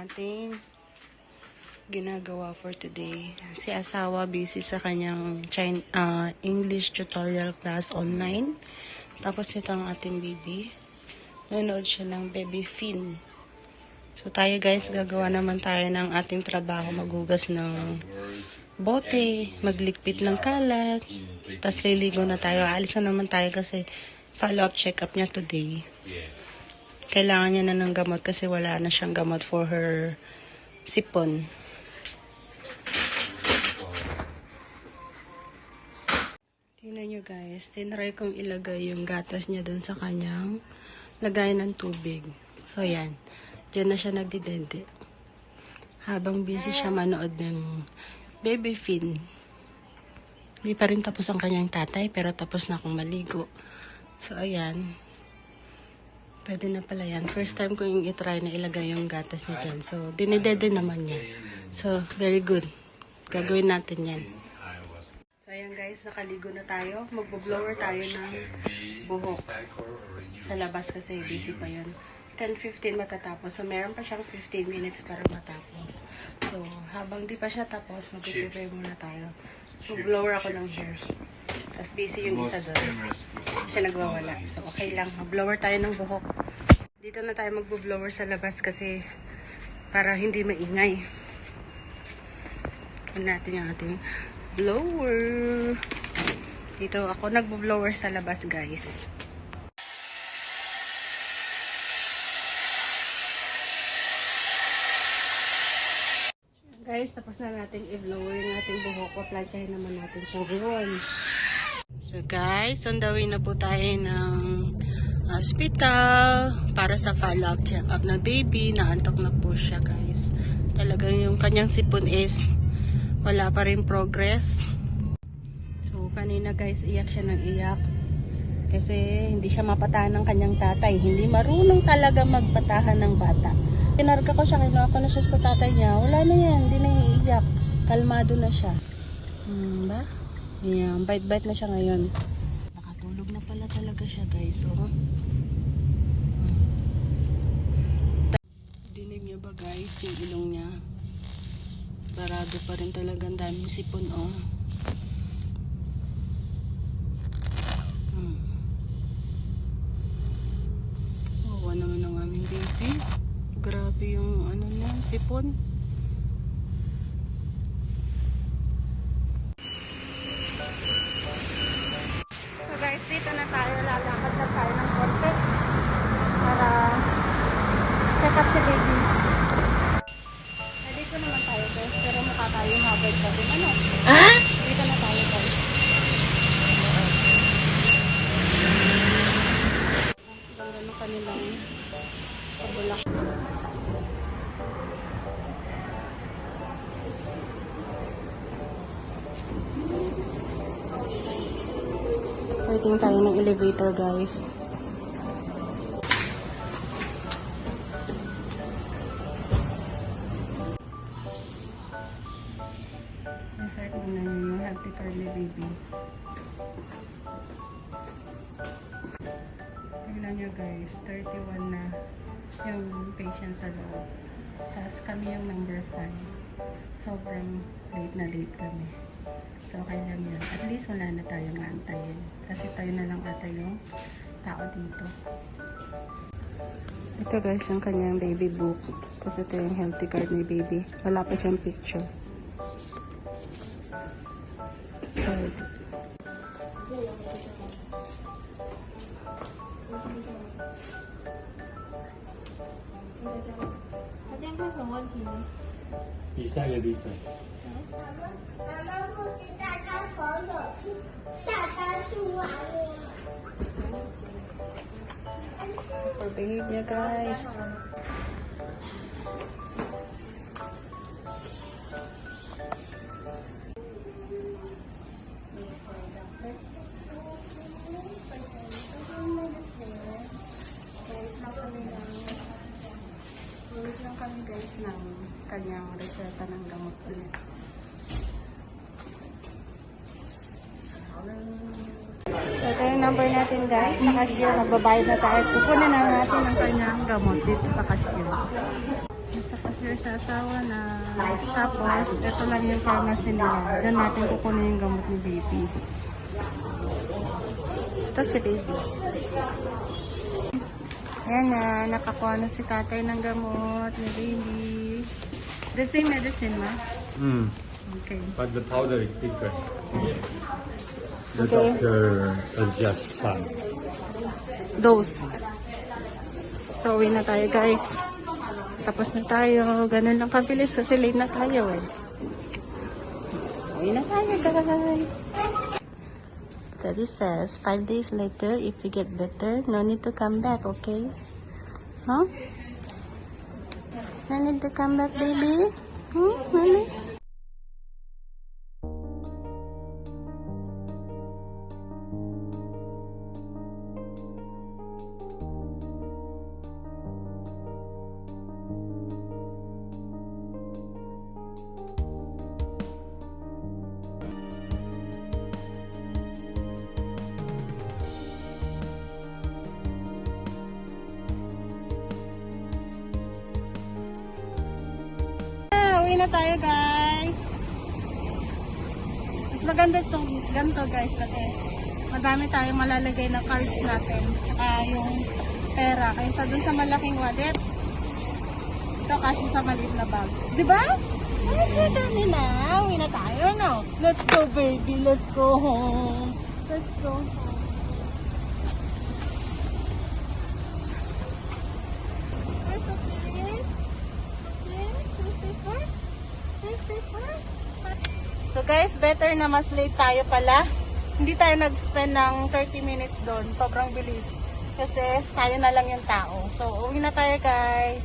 ating ginagawa for today. Si asawa busy sa kanyang China, ah, English tutorial class online. Tapos ito ang ating baby. Nanonood siya ng Baby Fin. So tayo guys, gagawa naman tayo ng ating trabaho. Magugas ng bote, maglikpit ng kalat. Tapos liligo na tayo. Alis na naman tayo kasi follow-up check-up niya today. Kailangan niya na ng gamot kasi wala na siyang gamot for her sipon. Tingnan nyo guys, tinry kong ilagay yung gatas niya dun sa kanyang lagay ng tubig. So yan, dyan na siya nagdidende. Habang busy siya manood ng baby fin. Hindi pa rin tapos ang kanyang tatay pero tapos na akong maligo. So ayan, pwede na pala yan. First time ko yung itry na ilagay yung gatas niya dyan. So dinidede naman niya. So very good. Gagawin natin yan. So ayan guys, nakaligo na tayo. Magbo-blower tayo ng buhok sa labas kasi busy pa yun. 10.15 matatapos. So, meron pa siyang 15 minutes para matapos. So, habang di pa siya tapos, mag-prepare muna tayo. Mag-blower ako ng hair. Tapos busy yung isa doon. Siya nagwawala. So, okay lang. Mag-blower tayo ng buhok. Dito na tayo mag-blower sa labas kasi para hindi maingay. Ano natin yung ating blower. Dito ako nagbo-blower sa labas, guys. Guys, tapos na natin i-blower yung ating buhok. Paplansyahin naman natin siya ngayon. So guys, on the way na po tayo ng hospital para sa follow-up check-up na baby. Naantok na po siya guys. Talagang yung kanyang sipon is wala pa rin progress. So kanina guys, iyak siya ng iyak. Kasi hindi siya mapatahan ng kanyang tatay. Hindi marunong talaga magpatahan ng bata. Tinarga ko siya, kinuha ko na siya sa tatay niya. Wala na yan, hindi na iiyak. Kalmado na siya. Hmm, ba? Yan, bite-bite na siya ngayon. Nakatulog na pala talaga siya guys, oh. Hmm. Dinig niyo ba guys, yung ilong niya? Barado pa rin talaga ang daming sipon, oh. Hmm. Wawa naman ang aming baby. Grabe yung ano Waiting tayo ng elevator guys. Insert muna niyo yung healthy curly baby. Tignan nyo guys, 31 na yung patient sa loob. Tapos kami yung number 5. Sobrang late na late kami. So, okay lang yun. At least wala na tayong antayin. Kasi tayo na lang ata yung tao dito. Ito guys, yung kanyang baby book. Tapos ito yung healthy card ni baby. Wala pa siyang picture. So, ito. Thank you. Isa ka dito. Mama ko si Tata Polo. Tata Suwari. Super behave guys. Number natin guys. Sa cashier, magbabayad na tayo. Kukunin na natin ang kanyang gamot dito sa cashier. Sa cashier sa asawa na. Tapos, ito lang yung pharmacy nila. Diyan natin kukunin yung gamot ni baby. Ito si baby. Ayan na, nakakuha na si tatay ng gamot ni baby. The same medicine, ma? Mm. Okay. But the powder is different. The Okay. doctor adjusts some. Dosed. So, uwi na tayo, guys. Tapos na tayo. Ganun lang kabilis kasi late na tayo, eh. Uwi na tayo, guys. Daddy says, five days later, if you get better, no need to come back, okay? Huh? No need to come back, baby? Hmm? Ah, na tayo, guys. Mas maganda itong ganito, guys, kasi madami tayong malalagay na cards natin. Saka yung pera. Kaysa dun sa malaking wallet. Ito kasi sa maliit na bag. Di ba? Ay, madami na. Uwi na tayo, no? Let's go, baby. Let's go home. Let's go home. First. So guys, better na mas late tayo pala. Hindi tayo nag-spend ng 30 minutes doon. Sobrang bilis. Kasi tayo na lang yung tao. So, uwi na tayo guys.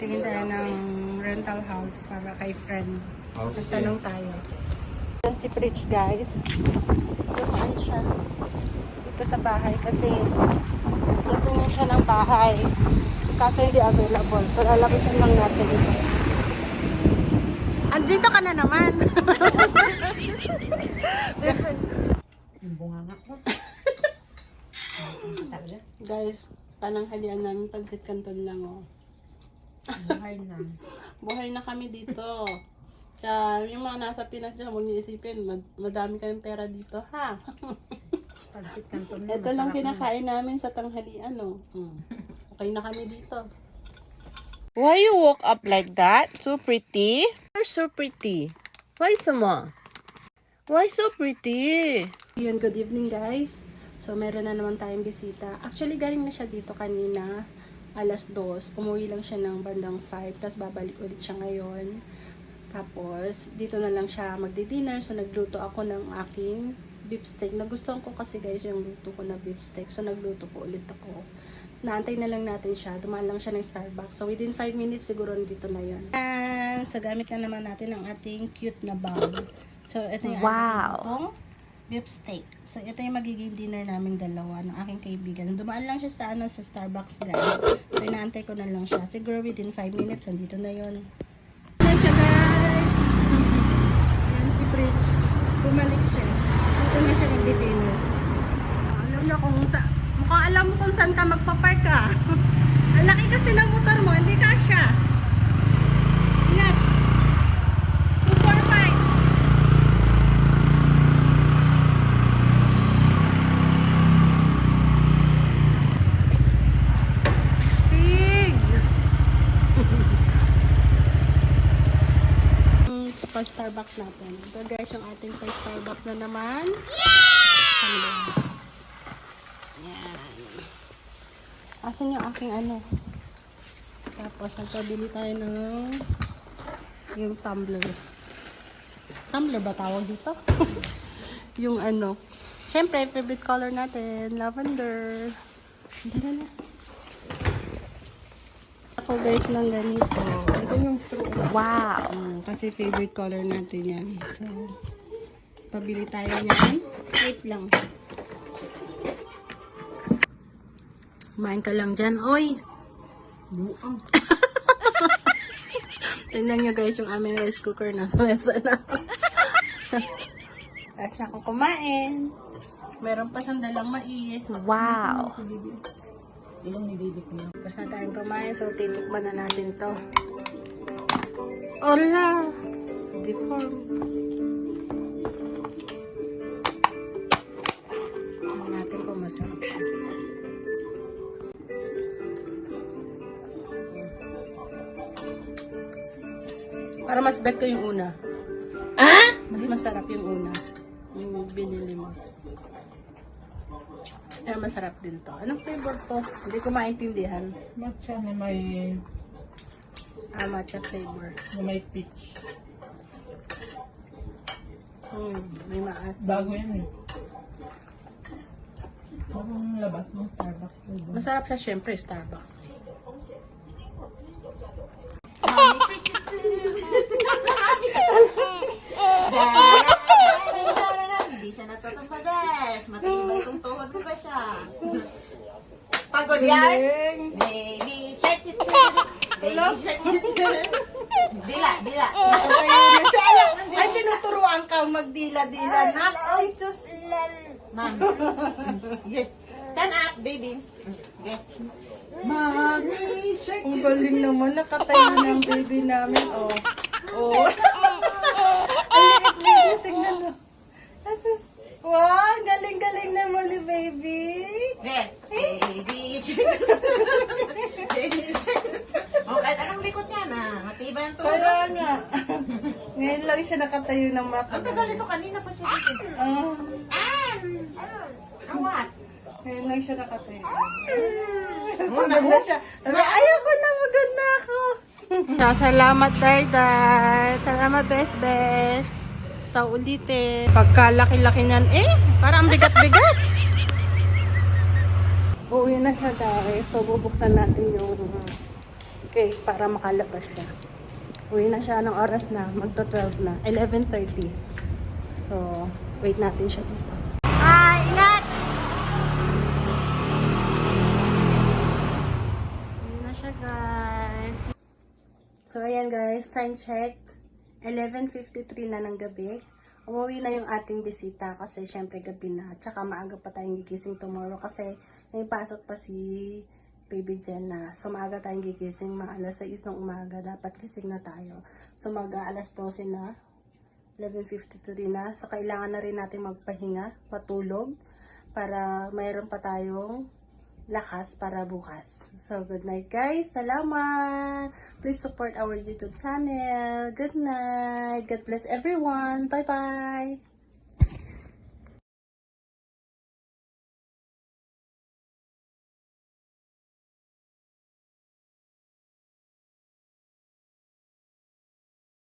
Tingin tayo ng rental house para kay friend. Okay. Tanong tayo. Yan si Pritch guys. Dumaan siya dito sa bahay kasi titingin siya ng bahay. Kaso hindi available. So lalabasan lang natin ito. Andito ka na naman. Guys, pananghalian namin pagsit kanton lang oh. Buhay na. Buhay na kami dito. Kaya yung mga nasa Pinas dyan, huwag niyo isipin, mad- madami kayong pera dito, ha? Pansit canton Ito lang kinakain namin sa tanghalian, no? Mm. Okay na kami dito. Why you woke up like that? So pretty? You're so pretty. Why so Why so pretty? Yun, good evening guys. So, meron na naman tayong bisita. Actually, galing na siya dito kanina. Alas 2. Umuwi lang siya ng bandang 5. Tapos babalik ulit siya ngayon. Tapos, dito na lang siya magdi-dinner. So, nagluto ako ng aking beef steak. Nagustuhan ko kasi guys yung luto ko na beef steak. So, nagluto po ulit ako. Naantay na lang natin siya. Dumaan lang siya ng Starbucks. So, within 5 minutes siguro dito na yun. And, so, gamit na naman natin ang ating cute na bowl. So, ito yung wow. ating beef steak. So, ito yung magiging dinner namin dalawa ng aking kaibigan. Dumaan lang siya sa, ano, sa Starbucks, guys. So, inaantay ko na lang siya. Siguro within 5 minutes, andito na yun. Ayan siya, guys! Ayan si Bridge. Bumalik siya. Dito na siya nag-dinner. Alam na kung sa... Mukhang alam mo kung saan ka magpapark ka. Ang laki kasi ng motor mo, hindi ka siya. Ingat! 245! Pig! Pa Starbucks natin. Ito guys, yung ating pa Starbucks na naman. Yeah! Yan. Asan yung aking ano? Tapos, nagpabili tayo ng yung tumbler. Tumbler ba tawag dito? yung ano. Siyempre, favorite color natin, lavender. Dala na. Ako guys ng ganito. Ito yung fruit. Wow! Mm, kasi favorite color natin yan. So, pabili tayo yan. Wait lang. Kumain ka lang dyan. Oy! Tingnan nyo guys yung aming rice cooker. Nasa mesa na. Tapos na akong kumain. Meron pa siyang dalang mais. Wow! Ilong ni baby ko na. Tapos na tayong kumain, so titikman na natin to. Hola! Deform. Tingnan natin kung masarap siya. Para mas bet ko yung una. Ah? Mas masarap yung una. Yung binili mo. Pero masarap din to. Anong flavor to? Hindi ko maintindihan. Matcha na may, Ah, matcha flavor. na may peach. Hmm, may maas. Bago yan eh. Bagong labas ng Starbucks flavor. Masarap siya, syempre, Starbucks. Hindi siya natutumbades. Matibay itong tuhod ko ba siya? Pagod yan? Baby shark chitin. Baby shark chitin. Dila, dila. Ay, tinuturuan kang magdila-dila na. Ay, just... Ma'am. Yes. Stand up, baby. Okay. Mami, shake. Ang galing naman. Nakatayo ng baby namin. Oh. Oh. Ang liit-liit. Tingnan mo. Wow, ang galing-galing naman ni baby. Okay. Baby shark Baby shark Oh, kahit anong likod niya na. Matibay ang tuhod. Kaya nga. Ngayon lang siya nakatayo ng mata. Ang tagal ito kanina pa siya dito. Ah, Ah, what? ngayon lang siya nakatayo. Magod na siya. Sabi, ayoko na, magod na ako. Salamat, Day Day. Salamat, Best Best. Sa ulitin. Pagkalaki-laki niyan, eh, parang bigat-bigat. Uuwi na siya, guys. So, bubuksan natin yung cake para makalabas siya. Uwi na siya ng oras na. Magto-12 na. 11.30. So, wait natin siya dito. Ah, ingat! Uwi na siya, guys. So, ayan guys, time check. 11.53 na ng gabi. Umuwi na yung ating bisita kasi syempre gabi na. Tsaka maaga pa tayong gigising tomorrow kasi may pasok pa si Baby Jen na. So, maaga tayong gigising. Mga alas 6 ng umaga. Dapat gising na tayo. So, mag alas 12 na. 11.53 na. So, kailangan na rin natin magpahinga, matulog, para mayroon pa tayong lakas para bukas. So, good night guys. Salamat. Please support our YouTube channel. Good night. God bless everyone. Bye-bye.